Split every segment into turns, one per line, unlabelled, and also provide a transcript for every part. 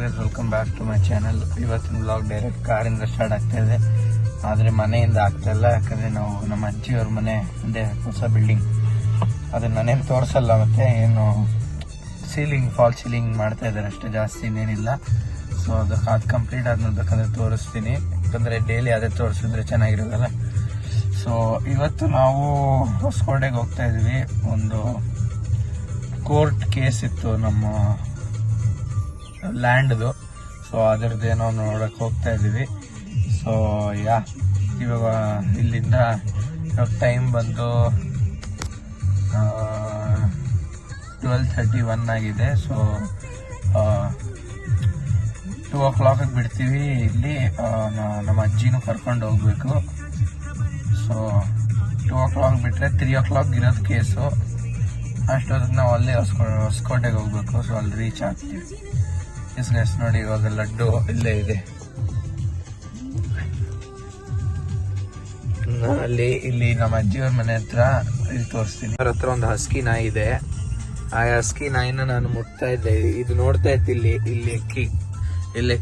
Guys welcome back to my channel ಇವತ್ತಿನ blog direct ಕಾರಿಂದ start ಆಗ್ತಾ ಇದೆ. ಆದರೆ ಮನೆಯಿಂದ ಆಗ್ತಾ ಇಲ್ಲ. ಯಾಕಂದರೆ ನಾವು ನಮ್ಮ ಅಜ್ಜಿಯವ್ರ ಮನೆ ಅದೇ ಹೊಸ ಬಿಲ್ಡಿಂಗ್ ಅದನ್ನ ಮನೇಲಿ ತೋರಿಸಲ್ಲ ಮತ್ತೆ ಏನು ಸೀಲಿಂಗ್ ಫಾಲ್ ಸೀಲಿಂಗ್ ಮಾಡ್ತಾ ಇದ್ದಾರೆ. ಅಷ್ಟೇ ಜಾಸ್ತಿ ಇನ್ನೇನಿಲ್ಲ ಸೊ ಅದು ಅದು ಕಂಪ್ಲೀಟ್ ಆದ್ಮೇಲೆ ತೋರಿಸ್ತೀನಿ. ಯಾಕಂದರೆ ಡೈಲಿ ಅದೇ ತೋರಿಸಿದ್ರೆ ಚೆನ್ನಾಗಿರೋದಲ್ಲ ಸೊ ಇವತ್ತು ನಾವು ಹೊಸಕೋಟೆಗೆ ಹೋಗ್ತಾ ಇದ್ವಿ. ಒಂದು ಕೋರ್ಟ್ ಕೇಸ್ ಇತ್ತು ನಮ್ಮ ಲ್ಯಾಂಡ್ದು ಸೊ ಅದರದ್ದೇನೋ ನೋಡಕ್ ಹೋಗ್ತಾ ಇದೀವಿ ಸೊ ಯಾ, ಇವಾಗ ಇಲ್ಲಿಂದ ಇವಾಗ ಟೈಮ್ ಬಂದು ಟ್ವೆಲ್ ಥರ್ಟಿ ಒನ್ ಆಗಿದೆ. ಸೊ ಟೂ ಓ ಕ್ಲಾಕಿಗೆ ಬಿಡ್ತೀವಿ ಇಲ್ಲಿ. ನಮ್ಮ ಅಜ್ಜಿನೂ ಕರ್ಕೊಂಡು ಹೋಗಬೇಕು. ಸೊ ಟೂ ಓ ಕ್ಲಾಕ್ ಬಿಟ್ಟರೆ ತ್ರೀ ಓ ಕ್ಲಾಕ್ ಇರೋದು ಕೇಸು ಅಷ್ಟೊತ್ತಿಗೆ ನಾವು ಅಲ್ಲೇ ಹೊಸ್ಕೋ, ಹೊಸ್ಕೋಟೆಗೆ ಹೋಗಬೇಕು. ಸೊ ಅಲ್ಲಿ ರೀಚ್ ಆಗ್ತೀವಿ. ಎಸ್ ನೋಡಿ, ಇವಾಗ ಲಡ್ಡು ಇಲ್ಲೇ ಇದೆ. ಅಲ್ಲಿ, ಇಲ್ಲಿ ನಮ್ಮ ಅಜ್ಜಿಯವ್ರ ಮನೆ ಹತ್ರ ಇಲ್ಲಿ ತೋರಿಸ್ತೀನಿ. ಅವ್ರ ಹತ್ರ ಒಂದು ಹಸ್ಕಿ ನಾಯಿ ಇದೆ. ಆ ಹಸ್ಕಿ ನಾಯಿನ ನಾನು ಮುಟ್ತಾ ಇದ್ದೆ. ಇದು ನೋಡ್ತಾ ಇತ್ತು ಇಲ್ಲಿ ಇಲ್ಲಿ ಅಕ್ಕಿ, ಇಲ್ಲಿ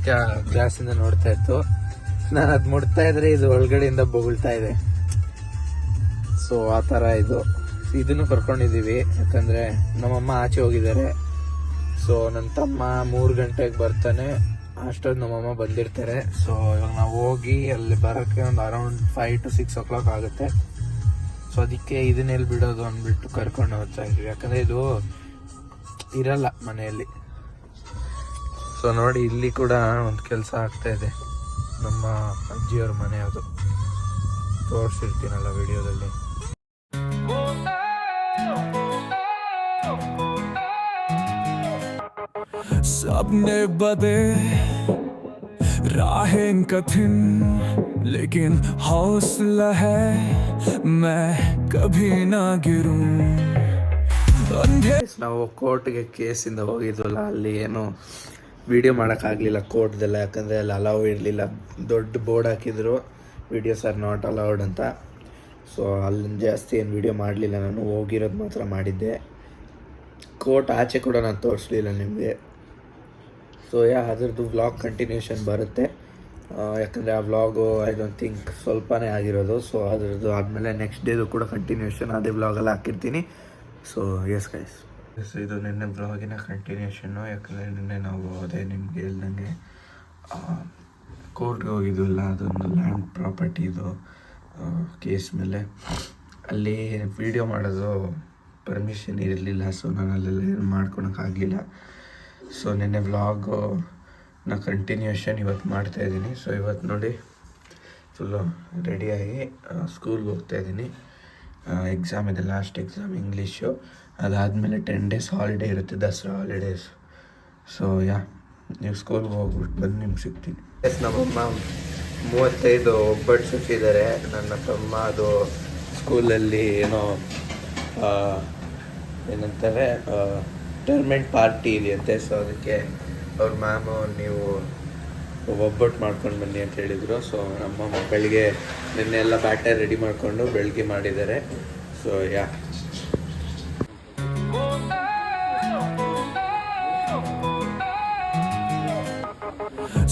ಗ್ಲಾಸ್ ಇಂದ ನೋಡ್ತಾ ಇತ್ತು. ನಾನು ಅದು ಮುಟ್ತಾ ಇದ್ರೆ ಇದು ಒಳಗಡೆಯಿಂದ ಬೊಗಳ್ತಾ ಇದೆ. ಸೊ ಆ ತರ ಇದು. ಇದನ್ನು ಕರ್ಕೊಂಡಿದೀವಿ ಯಾಕಂದ್ರೆ ನಮ್ಮಮ್ಮ ಆಚೆ ಹೋಗಿದ್ದಾರೆ. ಸೊ ನನ್ನ ತಮ್ಮ ಮೂರು ಗಂಟೆಗೆ ಬರ್ತಾನೆ. ಅಷ್ಟೊಂದು ನಮ್ಮಮ್ಮ ಬಂದಿರ್ತಾರೆ. ಸೊ ಇವಾಗ ನಾವು ಹೋಗಿ ಅಲ್ಲಿ ಬರೋಕ್ಕೆ ಒಂದು around five to six o'clock ಆಗುತ್ತೆ. ಸೊ ಅದಕ್ಕೆ ಇದನ್ನೆಲ್ಲಿ ಬಿಡೋದು ಅಂದ್ಬಿಟ್ಟು ಕರ್ಕೊಂಡು ಹೋಗ್ತಾ ಇದ್ವಿ. ಯಾಕಂದರೆ ಇದು ಇರಲ್ಲ ಮನೆಯಲ್ಲಿ. ಸೊ ನೋಡಿ, ಇಲ್ಲಿ ಕೂಡ ಒಂದು ಕೆಲಸ ಆಗ್ತಾ ಇದೆ. ನಮ್ಮ ಅಜ್ಜಿಯವ್ರ ಮನೆ ಅದು. ತೋರಿಸಿರ್ತೀನಲ್ಲ ವಿಡಿಯೋದಲ್ಲಿ.
सपने बदे राहें कठिन लेकिन हौसला है मैं कभी ना गिरूं अंधे
ನಾವು ಕೋರ್ಟ್ಗೆ ಕೇಸಿಂದ ಹೋಗಿದ್ವಲ್ಲ ಅಲ್ಲಿ ಏನು ವಿಡಿಯೋ ಮಾಡೋಕ್ಕಾಗಲಿಲ್ಲ ಕೋರ್ಟ್ದೆಲ್ಲ ಯಾಕಂದರೆ ಅಲ್ಲಿ ಅಲೌ ಇರಲಿಲ್ಲ ದೊಡ್ಡ ಬೋರ್ಡ್ ಹಾಕಿದ್ರು ವಿಡಿಯೋಸ್ ಆರ್ ನಾಟ್ ಅಲೌಡ್ ಅಂತ ಸೊ ಅಲ್ಲಿ ಜಾಸ್ತಿ ಏನು ವಿಡಿಯೋ ಮಾಡಲಿಲ್ಲ ನಾನು ಹೋಗಿರೋದು ಮಾತ್ರ ಮಾಡಿದ್ದೆ ಕೋರ್ಟ್ ಆಚೆ ಕೂಡ ನಾನು ತೋರಿಸ್ಲಿಲ್ಲ ನಿಮಗೆ ಸೊ ಯಾ ಅದರದ್ದು ವ್ಲಾಗ್ ಕಂಟಿನ್ಯೂಷನ್ ಬರುತ್ತೆ. ಯಾಕಂದರೆ ಆ ವ್ಲಾಗು ಐ ಡೋಂಟ್ ಥಿಂಕ್ ಸ್ವಲ್ಪನೇ ಆಗಿರೋದು. ಸೊ ಅದರದ್ದು ಆದಮೇಲೆ ನೆಕ್ಸ್ಟ್ ಡೇದು ಕೂಡ ಕಂಟಿನ್ಯೂಷನ್ ಅದೇ ವ್ಲಾಗಲ್ಲಿ ಹಾಕಿರ್ತೀನಿ. ಸೊ ಎಸ್ ಗೈಸ್ ಎಸ್ ಇದು ನಿನ್ನೆ ಬ್ಲಾಗಿನ ಕಂಟಿನ್ಯೂಷನ್ನು ಯಾಕಂದರೆ ನಿನ್ನೆ ನಾವು ಅದೇ ನಿಮಗೆ ಹೇಳ್ದಂಗೆ ಕೋರ್ಟ್ಗೆ ಹೋಗಿದ್ವಲ್ಲ ಅದೊಂದು ಲ್ಯಾಂಡ್ ಪ್ರಾಪರ್ಟಿದು ಕೇಸ್ ಮೇಲೆ. ಅಲ್ಲಿ ವಿಡಿಯೋ ಮಾಡೋದು ಪರ್ಮಿಷನ್ ಇರಲಿಲ್ಲ ಸೊ ನಾನು ಅಲ್ಲೆಲ್ಲ ಏನು ಮಾಡ್ಕೊಳಕ್ಕಾಗಲಿಲ್ಲ. ಸೊ ನಿನ್ನೆ ವ್ಲಾಗು ನಾ ಕಂಟಿನ್ಯೂಷನ್ ಇವತ್ತು ಮಾಡ್ತಾ ಇದ್ದೀನಿ. ಸೊ ಇವತ್ತು ನೋಡಿ ಫುಲ್ಲು ರೆಡಿಯಾಗಿ ಸ್ಕೂಲ್ಗೆ ಹೋಗ್ತಾ ಇದ್ದೀನಿ. ಎಕ್ಸಾಮ್ ಇದೆ ಲಾಸ್ಟ್ ಎಕ್ಸಾಮ್ ಇಂಗ್ಲೀಷು ಅದಾದಮೇಲೆ ಟೆನ್ ಡೇಸ್ ಹಾಲಿಡೇ ಇರುತ್ತೆ, ದಸರಾ ಹಾಲಿಡೇಸ್ ಸೊ ಯಾ, ನೀವು ಸ್ಕೂಲ್ಗೆ ಹೋಗ್ಬಿಟ್ಟು ಬಂದು ನಿಮ್ಗೆ ಸಿಗ್ತೀನಿ. ಎಸ್ ನಮ್ಮಮ್ಮ ಮೂವತ್ತೈದು ಒಬ್ಬಟ್ಟು ನನ್ನ ತಮ್ಮ ಅದು ಸ್ಕೂಲಲ್ಲಿ ಏನೋ ಏನಂತಾರೆ ಟರ್ಮೆಂಟ್ ಪಾರ್ಟಿ ಇದೆಯಂತೆ ಸೊ ಅದಕ್ಕೆ ಅವ್ರ ಮ್ಯಾಮು ನೀವು ಒಬ್ಬಟ್ಟು ಮಾಡ್ಕೊಂಡು ಬನ್ನಿ ಅಂತ ಹೇಳಿದರು ಸೊ ನಮ್ಮ ಬೆಳಿಗ್ಗೆ ನಿನ್ನೆ ಎಲ್ಲ ಬ್ಯಾಟರ್ ರೆಡಿ ಮಾಡಿಕೊಂಡು ಬೆಳಿಗ್ಗೆ ಮಾಡಿದ್ದಾರೆ ಸೊ ಯಾ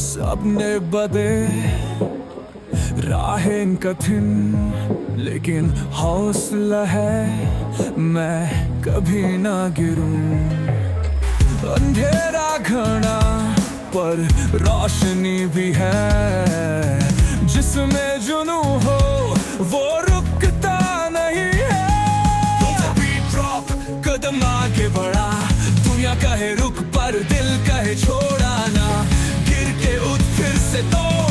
सपने बदे राहें कठिन लेकिन हौसला है, मैं कभी ना गिरूं। अंधेरा घना पर रोशनी भी है, जिसमें जुनू हो, वो रुकता नहीं है। ड्रॉप कदम आगे बढ़ा, दुनिया कहे रुक पर दिल कहे छोड़ा ना। गिर के उठ फिर से तोड़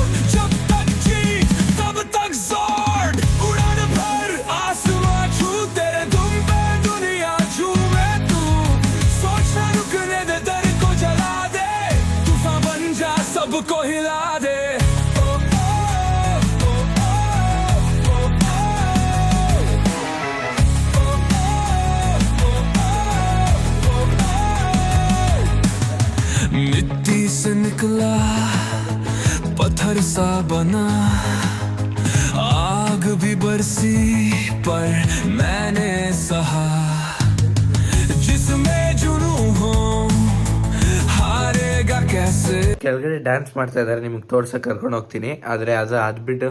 सबको हिला दे। मिट्टी से निकला, पत्थर सा बना। आग भी बरसी, पर मैंने सहा।
ಕೆಳಗಡೆ ಡ್ಯಾನ್ಸ್ ಮಾಡ್ತಾ ಇದ್ದಾರೆ ನಿಮಗೆ ತೋರ್ಸಕ್ಕೆ ಕರ್ಕೊಂಡು ಹೋಗ್ತೀನಿ. ಆದರೆ ಅದು ಅದ್ಬಿಟ್ಟು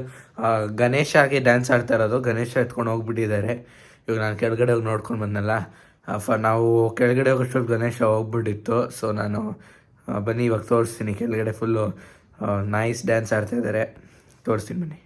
ಗಣೇಶ ಆಗಿ ಡ್ಯಾನ್ಸ್ ಆಡ್ತಾ ಇರೋದು, ಗಣೇಶ ಎತ್ಕೊಂಡು ಹೋಗ್ಬಿಟ್ಟಿದ್ದಾರೆ. ಇವಾಗ ನಾನು ಕೆಳಗಡೆ ಹೋಗಿ ನೋಡ್ಕೊಂಡು ಬಂದಲ್ಲ ಫ ನಾವು ಕೆಳಗಡೆ ಹೋಗೋಷ್ಟೊತ್ತು ಗಣೇಶ ಹೋಗ್ಬಿಟ್ಟಿತ್ತು. ಸೊ ನಾನು ಬನ್ನಿ, ಇವಾಗ ತೋರಿಸ್ತೀನಿ. ಕೆಳಗಡೆ ಫುಲ್ಲು ನೈಸ್ ಡ್ಯಾನ್ಸ್ ಆಡ್ತಾ ಇದ್ದಾರೆ ತೋರಿಸ್ತೀನಿ ಬನ್ನಿ.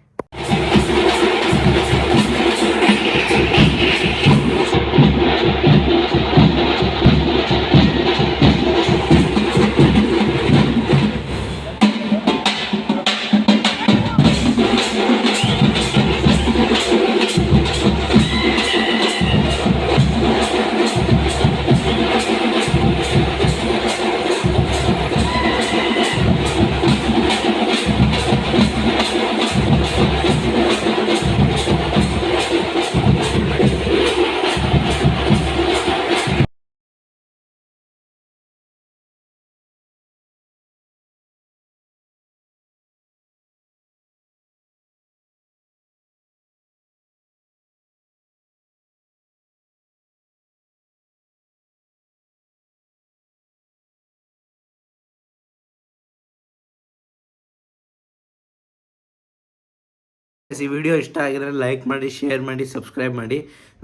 ಈ ವಿಡಿಯೋ ಇಷ್ಟ ಆಗಿದ್ರೆ ಲೈಕ್ ಮಾಡಿ ಶೇರ್ ಮಾಡಿ ಸಬ್ಸ್ಕ್ರೈಬ್ ಮಾಡಿ.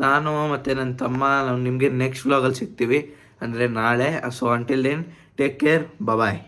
ನಾನು ಮತ್ತು ನನ್ನ ತಮ್ಮ, ನಾವು ನಿಮಗೆ ನೆಕ್ಸ್ಟ್ ವ್ಲಾಗಲ್ಲಿ ಸಿಗ್ತೀವಿ. ಅಂದರೆ ನಾಳೆ. So until then take care bye